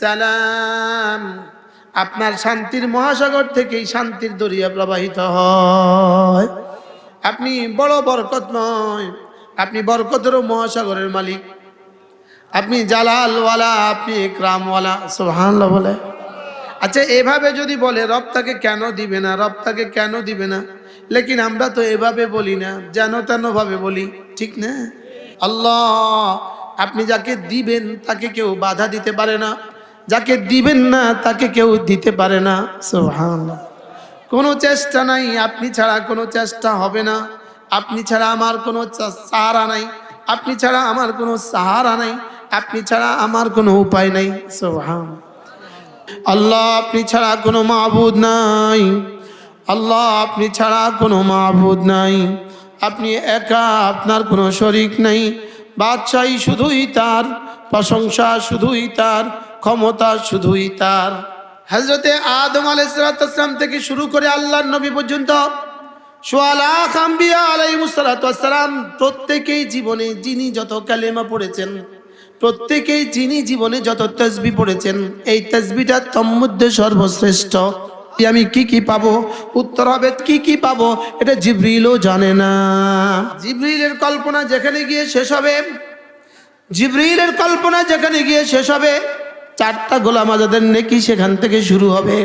সালাম আপনার শান্তির মহাসাগর থেকেই শান্তির দরিয়া প্রবাহিত হয়। আপনি বড় বরকত নয়, আপনি বরকতেরও মহাসাগরের মালিক। আপনি জালালওয়ালা, আপনি ইকরামওয়ালা সুবহানাল্লাহ বলে। আচ্ছা এভাবে যদি বলে, রব তাকে কেন দিবে না? রব তাকে কেন দিবে না? লেকিন আমরা তো এভাবে বলি না, যেন তেন ভাবে বলি, ঠিক না? আল্লাহ আপনি যাকে দিবেন তাকে কেউ বাধা দিতে পারে না। যাকে দিবেন না, তাকে কেউ দিতে পারে না। সুবহানাল্লাহ। কোনো চেষ্টা নাই, আপনি ছাড়া কোনো চেষ্টা হবে না। আপনি ছাড়া আমার কোনো সাহারা নাই। আপনি ছাড়া আমার কোনো সাহারা নাই। আপনি ছাড়া আমার কোনো উপায় নাই। সুবহান আল্লাহ আপনি ছাড়া কোনো মাহবুদ নাই। আল্লাহ আপনি ছাড়া কোনো মাহবুদ নাই। আপনি একা আপনার কোনো শরিক নাই। বাদশাহী শুধুই তার, প্রশংসা শুধুই তার, ক্ষমতা শুধুই তার। হজরতে আদম আলাইসালাম থেকে শুরু করে আল্লাহ নবী পর্যন্ত আলাইমুসালাম প্রত্যেকেই জীবনে যিনি যত কালেমা পড়েছেন, প্রত্যেকেই যিনি জীবনে যত তসবি পড়েছেন, এই তসবিটা তন্মধ্যে সর্বশ্রেষ্ঠ। আমি কি কি পাবো? উত্তর হবে, কি কি পাবো? এটা জিব্রিলও জানে না। জিব্রিলের কল্পনা যেখানে গিয়ে শেষ হবে, জিব্রিলের কল্পনা যেখানে গিয়ে শেষ হবে, চারটা গোলাম আজাদের নেকি সেখান থেকে শুরু হবে।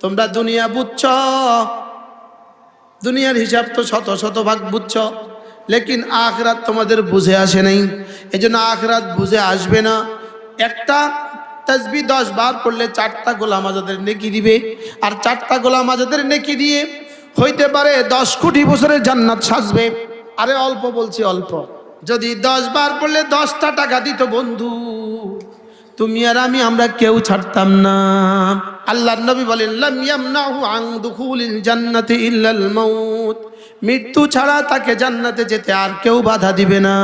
তোমরা দুনিয়া বুঝছ? দুনিয়ার হিসাব তো শত শত ভাগ বুঝছ। লেকিন আখরাত তোমাদের বুঝে আসে নাই। এই জন্য আখরাত বুঝে আসবে না। একটা তসবি দশ বার পড়লে চারটা গোলাম আজাদের নেকি দিবে। আর চারটা গোলাম আজাদের নেকি দিয়ে হইতে পারে দশ কোটি বছরের জান্নাত সাজবে। আরে অল্প বলছি অল্প। যদি দশ বার পড়লে দশটা টাকা দিত বন্ধু, তুমি আর আমি আমরা কেউ ছাড়তাম না। আল্লাহর নবী বলেন, লাম ইয়ামনাহু আন দুখুলিল জান্নাতি ইল্লাল মাউত। মৃত্যু ছাড়া তাকে জান্নাতে যেতে আর কেউ বাধা দিবে না।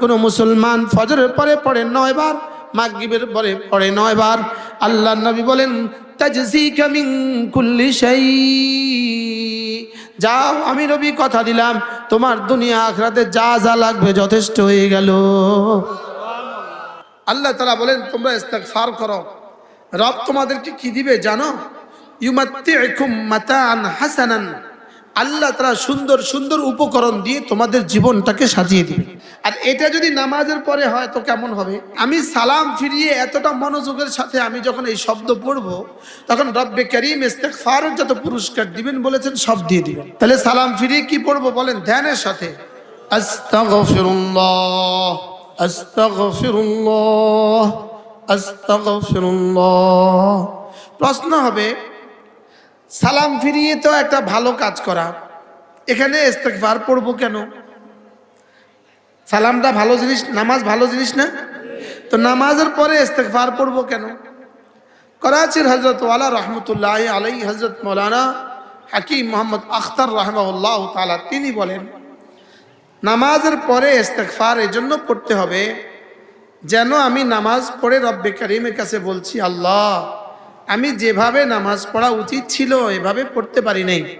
কোন মুসলমান ফজরের পরে পড়ে নয় বার, মাগরিবের পরে পড়ে নয় বার। আল্লাহ নবী বলেন, তাজজিকা মিন কুল্লি শাই যাও, আমি নবী কথা দিলাম, তোমার দুনিয়া আখরাতে যা যা লাগবে যথেষ্ট হয়ে গেল। আল্লাহ তালা বলেন, তোমরা ইস্তেগফার করো। রব তোমাদেরকে কি দিবে জানো? ইউমাত্তিউকুম মাতাআন হাসানান। আল্লাহ তারা সুন্দর সুন্দর উপকরণ দিয়ে তোমাদের জীবনটাকে সাজিয়ে দিবে। আর এটা যদি নামাজের পরে হয় তো কেমন হবে? আমি সালাম ফিরিয়ে এতটা মনোযোগের সাথে আমি যখন এই শব্দ পড়ব, তখন রব্বে করিম ইস্তেগফারের যত পুরস্কার দিবেন বলেছেন, সব দিয়ে দিবেন। তাহলে সালাম ফিরিয়ে কি পড়ব বলেন? ধ্যানের সাথে। প্রশ্ন হবে সালাম ফিরিয়ে তো একটা ভালো কাজ করা। এখানে ইস্তেগফার পড়ব কেন? সালামটা ভালো জিনিস, নামাজ ভালো জিনিস না? তো নামাজের পরে ইস্তেগফার পড়ব কেন? করাচির হজরত ওয়ালা রহমতুল্লাহ আলাই হজরত মৌলানা হাকিম মোহাম্মদ আখতার রহমাউল্লাহ তালা তিনি বলেন, নামাজের পরে ইস্তেগফার এজন্য পড়তে হবে যেন আমি নামাজ পড়ে রব্বে করিমের কাছে বলছি, আল্লাহ আমি যেভাবে নামাজ পড়া উচিত ছিল, এভাবে পড়তে পারি নাই।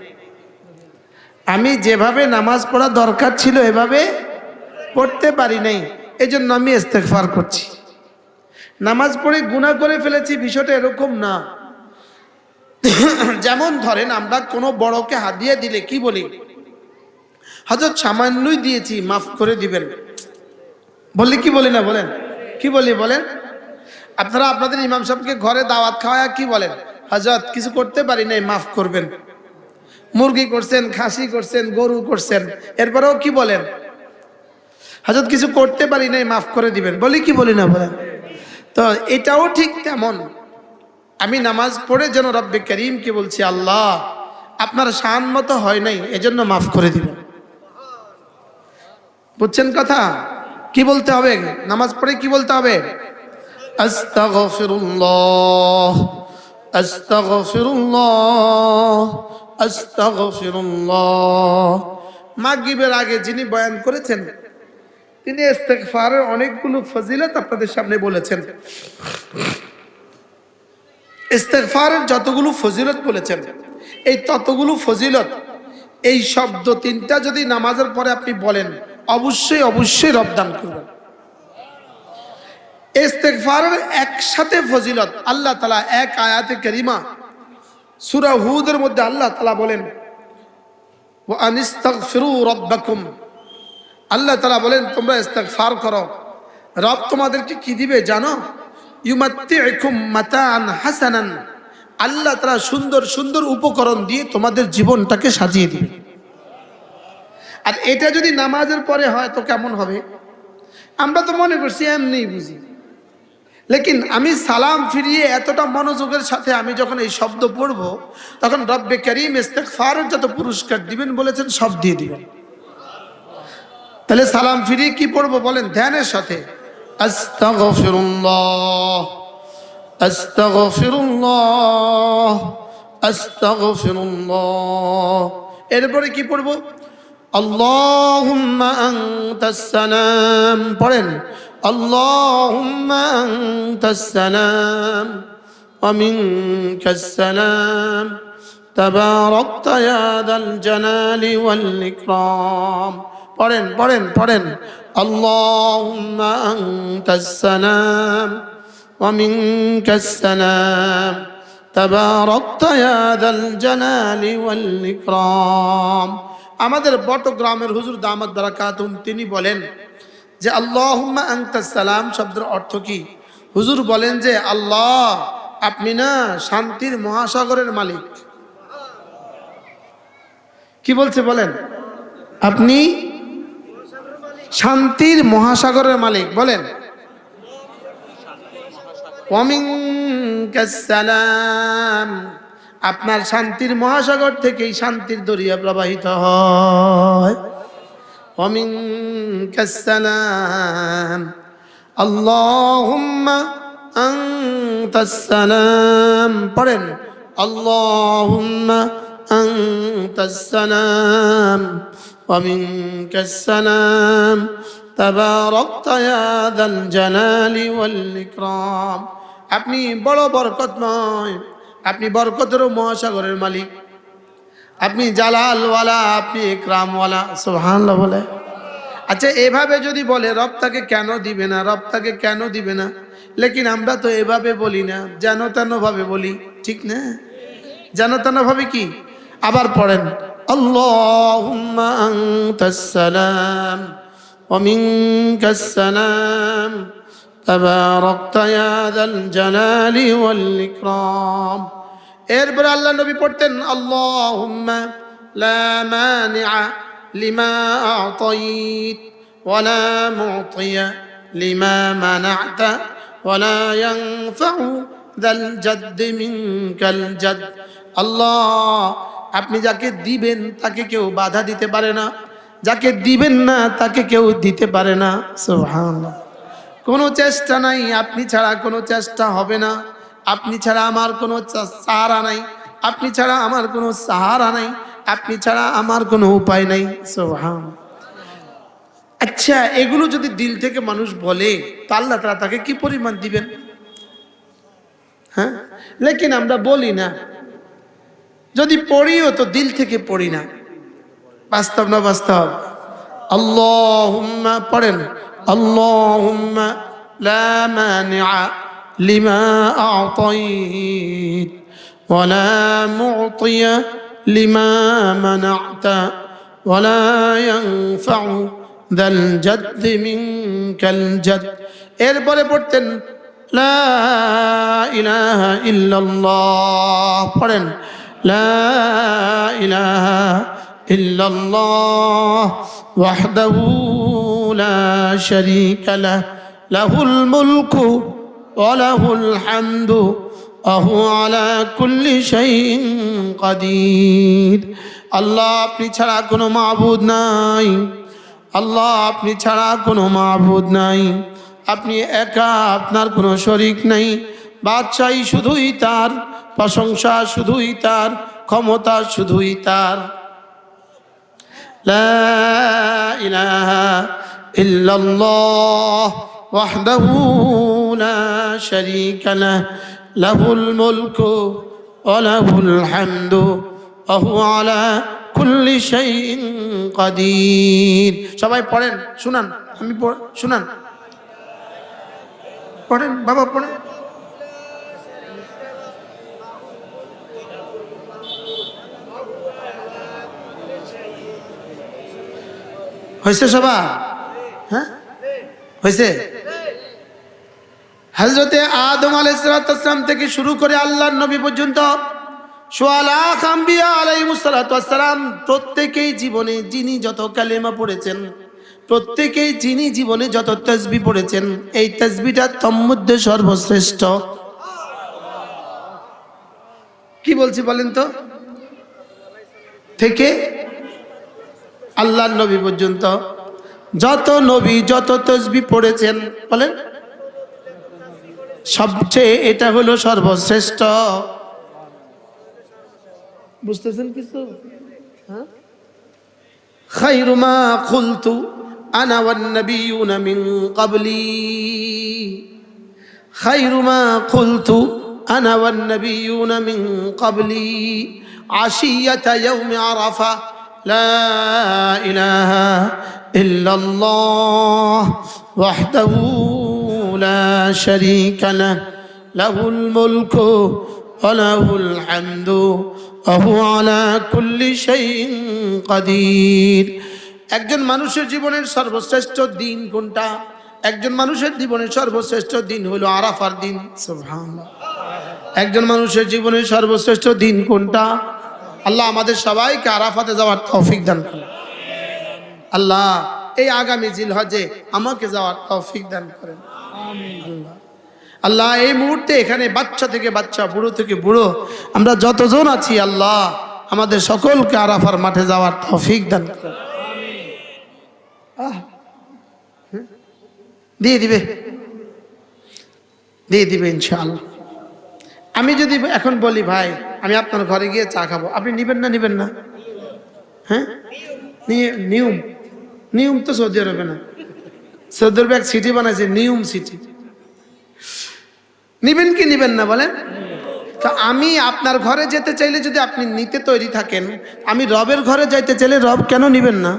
আমি যেভাবে নামাজ পড়া দরকার ছিল, এভাবে পড়তে পারি নাই। এই জন্য আমি ইস্তেগফার করছি। নামাজ পড়ে গুণা করে ফেলেছি, বিষয়টা এরকম না। যেমন ধরেন, আমরা কোনো বড়কে হাদিয়ে দিলে কি বলি? হজরত সামান্যই দিয়েছি, মাফ করে দিবেন। বললি কি বলি না বলেন? কি বলি বলেন? আপনারা আপনাদের ইমাম সাহেবকে ঘরে দাওয়াত খাওয়া কি বলেন? হজরত কিছু করতে পারি নাই, মাফ করবেন। মুরগি করছেন, খাসি করছেন, গরু করছেন, এরপরেও কি বলেন? হজরত কিছু করতে পারি নাই, মাফ করে দিবেন। বলি কি বলি না বলেন? তো এটাও ঠিক তেমন। আমি নামাজ পড়ে যেন রব্বে করিমকে বলছি, আল্লাহ, আপনার শান মতো হয় নাই, এজন্য মাফ করে দিবেন। বুঝছেন কথা? কি বলতে হবে? নামাজ পড়ে কি বলতে হবে? আস্তাগফিরুল্লাহ আস্তাগফিরুল্লাহ আস্তাগফিরুল্লাহ। মাগরিবের আগে যিনি বয়ান করেছেন, তিনি ইস্তেগফারের অনেকগুলো ফজিলত আপনাদের সামনে বলেছেন। ইস্তেগফারের যতগুলো ফজিলত বলেছেন, এই ততগুলো ফজিলত, এই শব্দ তিনটা যদি নামাজের পরে আপনি বলেন, অবশ্যই অবশ্যই রবদান করবেন। ইস্তেগফারের একসাথে ফজিলত। আল্লাহ তালা এক আয়াতে করিমা সুরা হুদের মধ্যে আল্লাহ তালা বলেন আল্লাহ তালা বলেন, তোমরা ইস্তেগফার করো। রব তোমাদেরকে কি দিবে জানো? হাসানান। আল্লাহ তারা সুন্দর সুন্দর উপকরণ দিয়ে তোমাদের জীবনটাকে সাজিয়ে দিবে। আর এটা যদি নামাজের পরে হয় তো কেমন হবে? আমরা তো মনে করছি এমনি বুঝি। লেকিন আমি সালাম ফিরিয়ে এতটা মনোযোগের সাথে আমি যখন এই শব্দ পড়ব, তখন রব্বে করিম ইস্তেগফারের যত পুরস্কার দিবেন বলেছেন, সব দিয়ে দিবেন। তাহলে সালাম ফিরিয়ে কি পড়ব বলেন? ধ্যানের সাথে। এরপরে কি পড়ব? সালাম। পড়েন আল্লাহুম্মা আনতাস সালাম ওয়া মিনকাস সালাম تباركت يا ذا الجلال والإكرام পড়েন পড়েন পড়েন اللهم أنت السلام ومنك السلام تباركت يا ذا الجلال والإكرام আমাদের বটগ্রামের হুজুর দামাত বারাকাতুম তিনি বলেন যে আল্লাহুম্মা আনতাস সালাম শব্দের অর্থ কি? হুজুর বলেন যে, আল্লাহ, আপনি না শান্তির মহাসাগরের মালিক। কি বলছে বলেন? আপনি শান্তির মহাসাগরের মালিক। বলেন। সালাম আপনার শান্তির মহাসাগর থেকেই শান্তির দরিয়া প্রবাহিত হয়। অমিন সালাম আল্লাহুম্মা আনতাস সালাম পড়েন আল্লাহুম্মা আনতাস সালাম ومنك السلام تباركت يا ذا الجلال والإكرام আপনি বড় বরকত নয় আপনি বরকতেরও মহাসাগরের মালিক আপনি জালালওয়ালা আপনি ইকরামওয়ালা সুবহানাল্লাহ বলে আচ্ছা এভাবে যদি বলে, রব তাকে কেন দিবে না? রব তাকে কেন দিবে না? লেকিন আমরা তো এভাবে বলি না, যেন তেনভাবে বলি, ঠিক না? যেন তেনভাবে কি? আবার পড়েন, আল্লাহুম্মা আনতাস আল্লাহ নবী পড়তেন, আল্লাহুম্মা লিমা আ'তাইত, ওয়ালা মু'তিয়া লিমা মানা'তা, ওয়ালা ইয়ানফা'ু যাল জাদ্দ মিনকাল জাদ। আল্লাহ, আপনি যাকে দিবেন তাকে কেউ বাধা দিতে পারে না, যাকে দিবেন না তাকে কেউ দিতে পারে না। সুবহানাল্লাহ। কোনো চেষ্টা নাই, আপনি ছাড়া কোনো চেষ্টা হবে না। আপনি ছাড়া আমার কোনো সাহারা নাই, আপনি ছাড়া আমার কোনো সাহারা নাই। আপনি ছাড়া আমার কোনো উপায় নাই। সোহান আচ্ছা এগুলো যদি দিল থেকে মানুষ বলে, তো তারা তাকে কি পরিমাণ দিবেন? হ্যাঁ? লেকিন আমরা বলি না। যদি পড়িও তো দিল থেকে পড়ি না। বাস্তব না বাস্তব? আল্লাহুম্মা পড়েন। আল্লাহুম্মা লা মানিআ লিমা আ'তাইত ওয়ালা মু'তিয়া لما منعت ولا ينفع ذا الجد منك الجد এরপরে পড়তেন, লা ইলাহা ইল্লাল্লাহ। পড়েন, লা ইলাহা ইল্লাল্লাহ ওয়াহদাহু লা শারীকা লাহ। লাহুল মুলকু ওয়া লাহুল হামদু আহু আলা কুল্লি শাইন কাদির। আল্লাহ আপনি ছাড়া কোনো মাহবুদ নাই। আল্লাহ আপনি ছাড়া কোনো মাহবুদ নাই। আপনি একা আপনার কোনো শরিক নাই। বাদশাহী শুধুই তার, প্রশংসা শুধুই তার, ক্ষমতা শুধুই তার। ইহ ওয়াহদাহু না শরিক লাহুল মুলকু ওয়া লাহুল হামদু হুয়া আলা কুল্লি শাইইন কাদির। সবাই পড়েন, শুনান, আমি শুনান। পড়েন, বাবা পড়েন। হয়েছে সবার? হ্যাঁ? হয়েছে হজরতে আদম আলাইসালাম থেকে শুরু করে আল্লাহর নবী পর্যন্ত প্রত্যেকেই জীবনে যিনি যত কালেমা পড়েছেন, প্রত্যেকেই যিনি জীবনে যত তসবি পড়েছেন, এই তসবিটা তন্মধ্যে সর্বশ্রেষ্ঠ। কি বলছি বলেন তো? থেকে আল্লাহর নবী পর্যন্ত, যত নবী যত তসবি পড়েছেন, বলেন। সবচেয়ে এটা হলো সর্বশ্রেষ্ঠ বুঝতেছেন কিছু হ্যাঁ خير ما قلت أنا والنبيون من قبلي خير ما قلت أنا والنبيون من قبلي عشية يوم عرفة لا إله إلا الله وحده لا شريك له له الملك وله الحمد وهو على كل شيء قدير একজন মানুষের জীবনের সর্বশ্রেষ্ঠ দিন কোনটা একজন মানুষের জীবনের সর্বশ্রেষ্ঠ দিন হলো আরাফার দিন সুবহানাল্লাহ একজন মানুষের জীবনের সর্বশ্রেষ্ঠ দিন কোনটা আল্লাহ আমাদের সবাইকে আরাফাতে যাওয়ার তৌফিক দান করেন আল্লাহ এই আগামী জিল হজে আমাকে যাওয়ার তৌফিক দান করেন আল্লাহ। এই মুহূর্তে এখানে বাচ্চা থেকে বাচ্চা, বুড়ো থেকে বুড়ো, আমরা যতজন আছি, আল্লাহ, আমাদের সকলকে আরাফার মাঠে যাওয়ার তৌফিক দান দিয়ে দিবে। দিয়ে দিবে ইনশাআল্লাহ। আমি যদি এখন বলি, ভাই, আমি আপনার ঘরে গিয়ে চা খাব। আপনি নিবেন না নিবেন না? হ্যাঁ? নিয়ে, নিয়ম। নিয়ম তো সৌদি আরবে না। সৌদি ব্যাগ সিটি বানাইছে নিয়ম সিটি নিবেন কি নিবেন না বলেন? তো আমি আপনার ঘরে যেতে চাইলে যদি আপনি নিতে তৈরি থাকেন, আমি রবের ঘরে যাইতে চাইলে রব কেন নিবেন না?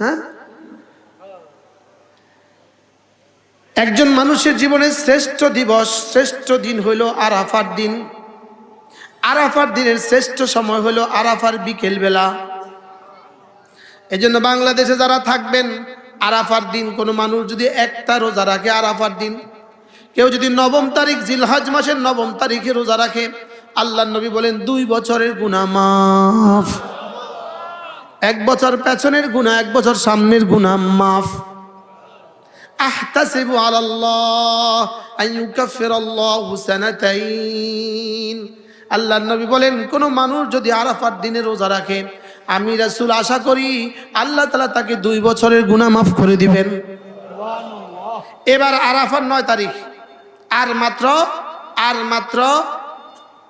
হ্যাঁ? একজন মানুষের জীবনের শ্রেষ্ঠ দিবস, শ্রেষ্ঠ দিন হইল আরাফার দিন। আরাফার দিনের শ্রেষ্ঠ সময় হলো আরাফার বিকেল বেলা এজন্য বাংলাদেশে যারা থাকবেন, আরাফার দিন, কোনো মানুষ যদি একটা রোজা রাখে, আরাফার দিন। কেউ যদি নবম তারিখ, জিলহজ মাসের নবম তারিখে রোজা রাখে আল্লাহ নবী বলেন, দুই বছরের গুণা মাফ। এক বছর পেছনের গুণা এক বছর সামনের গুণা মাফ। আহতাসিবু আল্লাহর নবী বলেন, কোন মানুষ যদি আরাফার দিনে রোজা রাখে আমি রাসুল আশা করি আল্লাহ তালা তাকে দুই বছরের গুনাহ মাফ করে দিবেন। এবার আরাফার নয় তারিখ। আর মাত্র আর মাত্র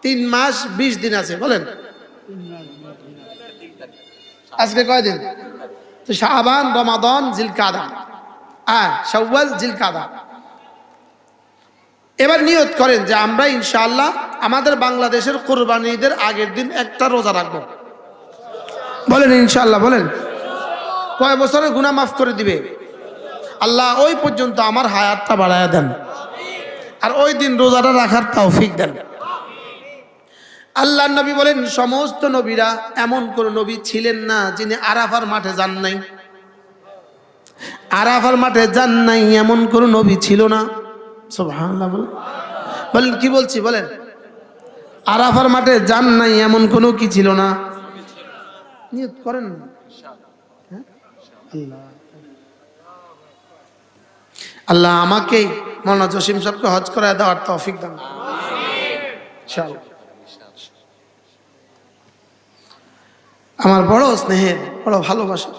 তিন মাস বিশ দিন আছে, বলেন। আজকে কয়দিন? তো শাহবান রমাদন, জিলকাদা। হ্যাঁ সওয়াল জিলকাদা। এবার নিয়ত করেন যে আমরা ইনশাআল্লাহ আমাদের বাংলাদেশের কোরবানিদের আগের দিন একটা রোজা রাখব। বলেন ইনশাল্লাহ বলেন। কয় বছরের গুনাহ মাফ করে দিবে? আল্লাহ ওই পর্যন্ত আমার হায়াতটা বাড়ায় দেন। আর ওই দিন রোজাটা রাখার তৌফিক দেন। আল্লাহ নবী বলেন, সমস্ত নবীরা এমন কোন নবী ছিলেন না যিনি আরাফার মাঠে যান নাই। আরাফার মাঠে যান নাই, এমন কোন নবী ছিল না। সুবহানাল্লাহ, বলেন। বলেন, কি বলছি, বলেন? আরাফার মাঠে যান নাই, এমন কোনো কি ছিল না? নিয়ত করেন না। হ্যাঁ? আল্লাহ। আল্লাহ আমাকে মৌলানা জসিম সাহেবকে হজ করায় দেওয়ার তৌফিক দান। আমার বড় স্নেহের, বড় ভালোবাসা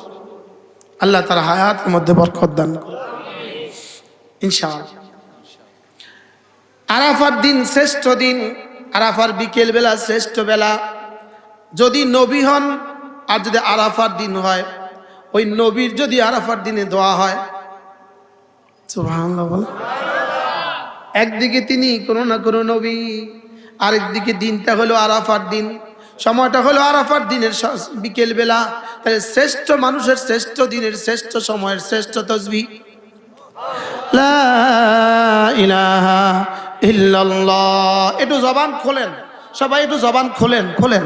আল্লাহ তার হায়াতের মধ্যে বরকত দান করে আরাফার দিন শ্রেষ্ঠ দিন, আরাফার বিকেল বেলা শ্রেষ্ঠ বেলা। যদি নবী হন আর যদি আরাফার দিন হয়, ওই নবীর যদি আরাফার দিনে দোয়া হয় একদিকে তিনি কোনো না কোনো নবী, আরেকদিকে দিনটা হলো আরাফার দিন। সময়টা হলো আরাফার দিনের বিকেলবেলা। তাহলে শ্রেষ্ঠ মানুষের শ্রেষ্ঠ দিনের শ্রেষ্ঠ সময়ের শ্রেষ্ঠ তসবি। একটু জবান খোলেন। সবাই একটু জবান খোলেন খোলেন।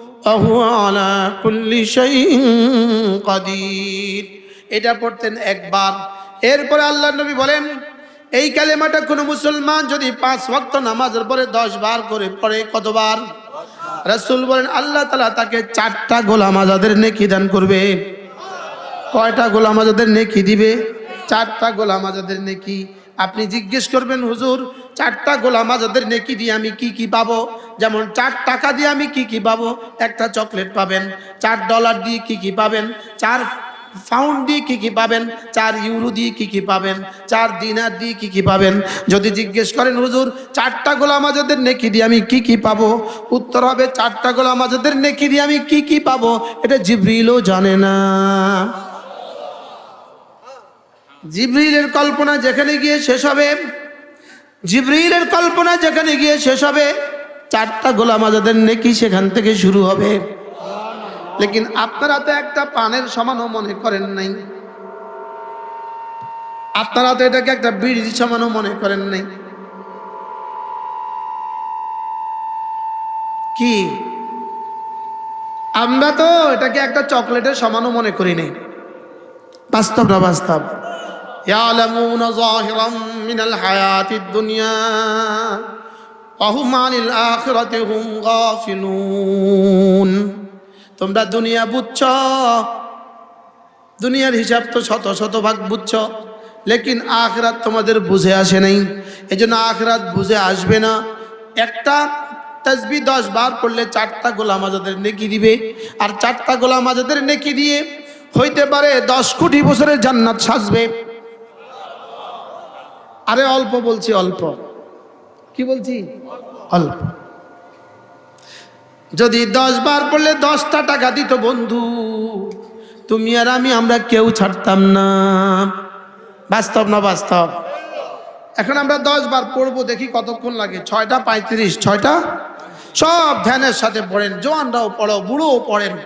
আহু আলা কুল্লি কদির। এটা পড়তেন একবার। এরপরে আল্লাহ নবী বলেন, এই কালেমাটা কোনো মুসলমান যদি পাঁচ ভক্ত নামাজের পরে দশ বার করে পড়ে, কতবার? রসুল বলেন, আল্লাহ তালা তাকে চারটা গোলাম আজাদের নেকি দান করবে। কয়টা গোলাম আজাদের নেকি দিবে? চারটা গোলাম আজাদের নেকি। আপনি জিজ্ঞেস করবেন, হুজুর, চারটা গোলাম আজাদের নেকি দিয়ে আমি কি কি পাবো? যেমন চার টাকা দিয়ে আমি কি কি পাবো? একটা চকলেট পাবেন, চার ডলার দিয়ে কি কি পাবেন, চার পাউন্ড দিয়ে কী কী পাবেন, চার ইউরো দিয়ে কী কী পাবেন, চার দিনার দিয়ে কী কী পাবেন? যদি জিজ্ঞেস করেন, হুজুর, চারটা গোলাম আজাদের নেকি দিয়ে আমি কি কি পাবো? উত্তর হবে, চারটা গোলাম আজাদের নেকি দিয়ে আমি কি কি পাবো? এটা জিব্রিলও জানে না। জিব্রিলের কল্পনা যেখানে গিয়ে শেষ হবে, জিব্রিলের কল্পনা যেখানে গিয়ে শেষ হবে, চারটা গোলাম আজাদের নেকি সেখান থেকে শুরু হবে। লেকিন আপনারা তো একটা পানের সমানও মনে করেন নাই। আপনারা তো এটাকে একটা বিড়ির সমানও মনে করেন নাই। কি? আমরা তো এটাকে একটা চকলেটের সমানও মনে করি নাই। বাস্তব না বাস্তব? يعلمون ظاهرا من الحياة الدنيا وهم عن الآخرة هم غافلون তোমরা দুনিয়া বুঝছ দুনিয়ার হিসাব তো শত শত ভাগ বুঝছ লেকিন আখরাত তোমাদের বুঝে আসে নাই এই জন্য আখরাত বুঝে আসবে না একটা তসবি দশ বার করলে চারটা গোলাম আজাদের নেকি দিবে আর চারটা গোলাম আজাদের নেকি দিয়ে হইতে পারে দশ কোটি বছরের জান্নাত সাজবে আরে অল্প বলছি, অল্প। কি বলছি? অল্প। যদি দশ বার পড়লে দশটা টাকা দিত বন্ধু, তুমি আর আমি আমরা কেউ ছাড়তাম না। বাস্তব না বাস্তব? এখন আমরা দশ বার পড়ব, দেখি কতক্ষণ লাগে। ছয়টা পঁয়ত্রিশ, ছয়টা? সব ধ্যানের সাথে পড়েন, জোয়ানরাও পড়ো, বুড়োও পড়েন।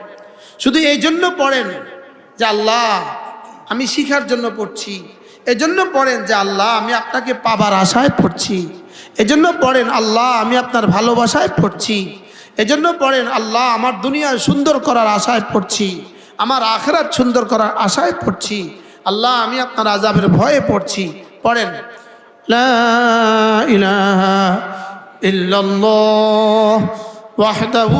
শুধু এই জন্য পড়েন যে আল্লাহ, আমি শিখার জন্য পড়ছি। এজন্য পড়েন যে আল্লাহ, আমি আপনাকে পাবার আশায় পড়ছি। এজন্য পড়েন আল্লাহ, আমি আপনার ভালোবাসায় পড়ছি। এজন্য পড়েন আল্লাহ, আমার দুনিয়া সুন্দর করার আশায় পড়ছি। আমার আখরাত সুন্দর করার আশায় পড়ছি। আল্লাহ, আমি আপনার আজাবের ভয়ে পড়ছি। পড়েন, লা ইলাহা ইল্লাল্লাহ ওয়াহদাহু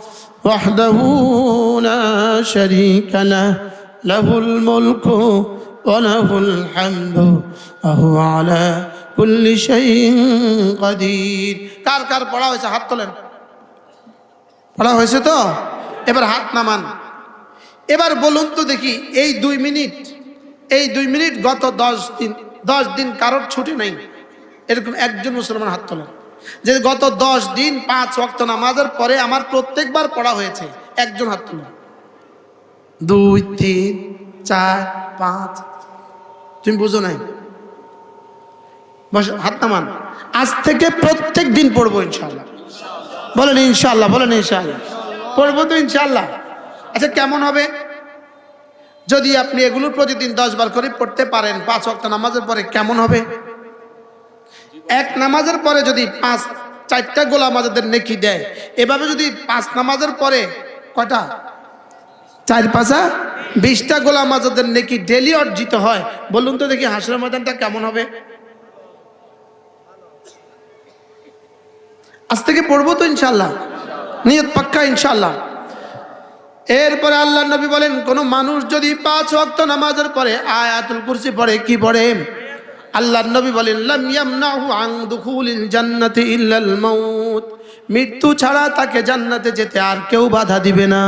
وحده لا شريك له له الملك وله الحمد وهو على كل شيء قدير কার কার পড়া হয়েছে হাত তোলেন পড়া হয়েছে তো এবার হাত নামান এবার বলুন তো দেখি এই দুই মিনিট এই দুই মিনিট গত দশ দিন দশ দিন কারোর ছুটি নাই এরকম একজন মুসলমান হাত তোলেন যে গত দশ দিন, পাঁচ ওয়াক্ত নামাজের পরে আমার প্রত্যেকবার পড়া হয়েছে। একজন হাত তোলেন। দুই, তিন, চার, পাঁচ। তুমি বুঝো নাই? বস, হাত নামান। আজ থেকে প্রত্যেক দিন পড়ব ইনশাল্লাহ বলেন ইনশাল্লাহ বলেন ইনশাল্লাহ পড়ব তো ইনশাল্লাহ আচ্ছা কেমন হবে? যদি আপনি এগুলো প্রতিদিন দশ বার করে পড়তে পারেন, পাঁচ ওয়াক্ত নামাজের পরে কেমন হবে? এক নামাজের পরে যদি পাঁচ, চারটা গোলাম আজাদের নেকি দেয়, এভাবে যদি পাঁচ নামাজের পরে কটা চার পাঁচা? বিশটা গোলাম আজাদের নেকি ডেলি অর্জিত হয়। বলুন তো দেখি হাসরের ময়দানটা কেমন হবে। আজ থেকে পড়ব তো ইনশাল্লাহ নিয়ত পাক্কা ইনশাল্লাহ এরপরে আল্লাহ নবী বলেন, কোন মানুষ যদি পাঁচ ওয়াক্ত নামাজের পরে আয়াতুল কুরসি পড়ে, কি পড়ে? আল্লাহ নবী বলেন জান্নাতি ইল্লাল মাউত। মৃত্যু ছাড়া তাকে জান্নাতে যেতে আর কেউ বাধা দিবে না।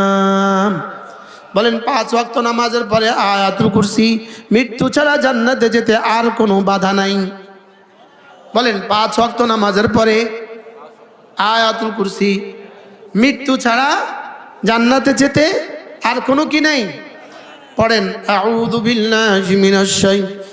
বলেন, পাঁচ ওয়াক্ত নামাজের পরে আয়াতুল কুরসি, মৃত্যু ছাড়া জান্নাতে যেতে আর কোনো বাধা নাই। বলেন, পাঁচ ওয়াক্ত নামাজের পরে আয়াতুল কুরসি, মৃত্যু ছাড়া জান্নাতে যেতে আর কোনো কি নাই? পড়েন, আউযু বিল্লাহি মিনাশ শাইতানির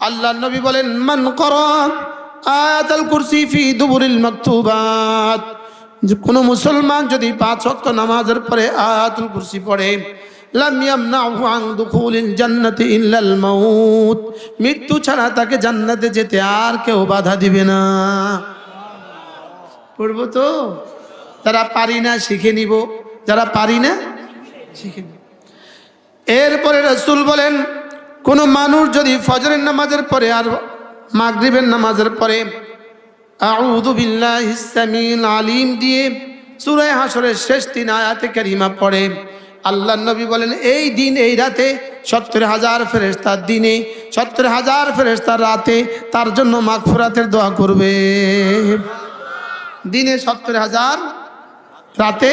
আল্লাহ নবী বলেন, মান কর আয়াতুল কুরসি ফি দুবুরিল মাকতুবাত। কোনো মুসলমান যদি পাঁচ ওয়াক্ত নামাজের পরে আয়াতুল কুরসি পড়ে মৃত্যু ছাড়া তাকে জান্নাতে যেতে আর কেউ বাধা দিবে না। পড়ব তো? যারা পারি না শিখে নিব। যারা পারি না, শিখে নিব। এরপরে রসুল বলেন কোনো মানুষ যদি ফজরের নামাজের পরে আর মাগরিবের নামাজের পরে আউযু বিল্লাহি সামিল আলিম দিয়ে সূরা হাসরের শেষ তিন আয়াতে কারিমা পড়ে আল্লাহ নবী বলেন, এই দিন, এই রাতে সত্তর হাজার ফেরেস্তার দিনে, সত্তর হাজার ফেরেস্তার রাতে তার জন্য মাগফিরাতের দোয়া করবে। দিনে সত্তর হাজার, রাতে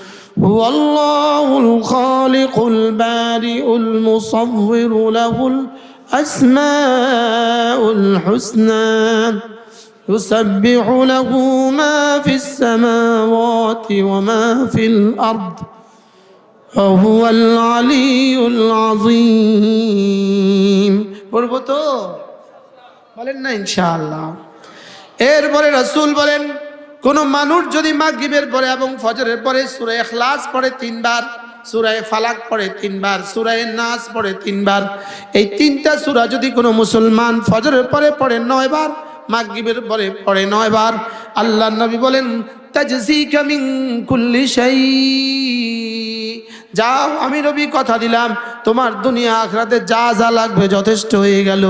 هو الله الخالق البارئ المصور له الأسماء الحسنى يسبح له ما في السماوات وما في الأرض وهو العلي العظيم বলবো তো বলেন না ইনশাআল্লাহ এরপরে রাসূল বলেন কোন মানুষ যদি মাগরিবের পরে এবং ফজরের পরে সূরা ইখলাস পড়ে তিনবার, সুরায় ফালাক পড়ে তিনবার, সুরায় নাস পড়ে তিনবার, এই তিনটা সূরা যদি কোনো মুসলমান ফজরের পরে পড়ে নয়বার, মাগরিবের পরে পড়ে নয়বার আল্লাহ নবী বলেন, তাজজিকা মিন কুল্লি শাই যাও, আমি রবি কথা দিলাম, তোমার দুনিয়া আখরাতে যা যা লাগবে যথেষ্ট হয়ে গেল।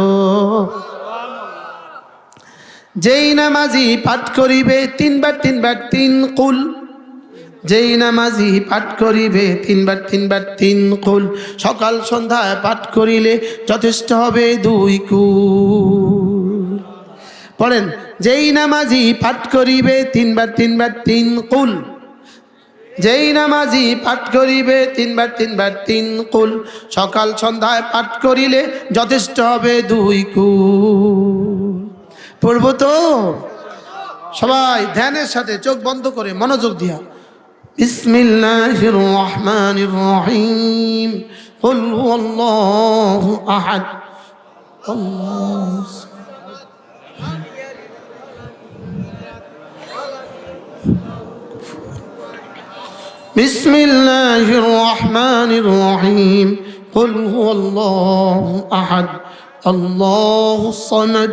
যেই নামাজি পাঠ করিবে তিনবার তিনবার, তিন কুল। যেই নামাজি পাঠ করিবে তিনবার তিনবার, তিন কুল। সকাল সন্ধ্যায় পাঠ করিলে যথেষ্ট হবে দুই কুল। পড়েন, যেই নামাজি পাঠ করিবে তিনবার তিনবার, তিন কুল। যেই নামাজি পাঠ করিবে তিনবার তিনবার, তিন কুল। সকাল, সন্ধ্যায় পাঠ করিলে যথেষ্ট হবে দুই কুল। পড়ব তো সবাই ধ্যানের সাথে চোখ বন্ধ করে মনোযোগ দিয়া বিসমিল্লাহির রহমানির রহিম قل هو الله أحد الله بسم الله الرحمن الرحيم قل هو الله احد الله الصمد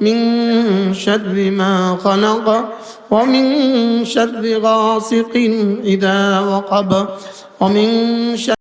من شر ما خلق ومن شر غاسق إذا وقب ومن شر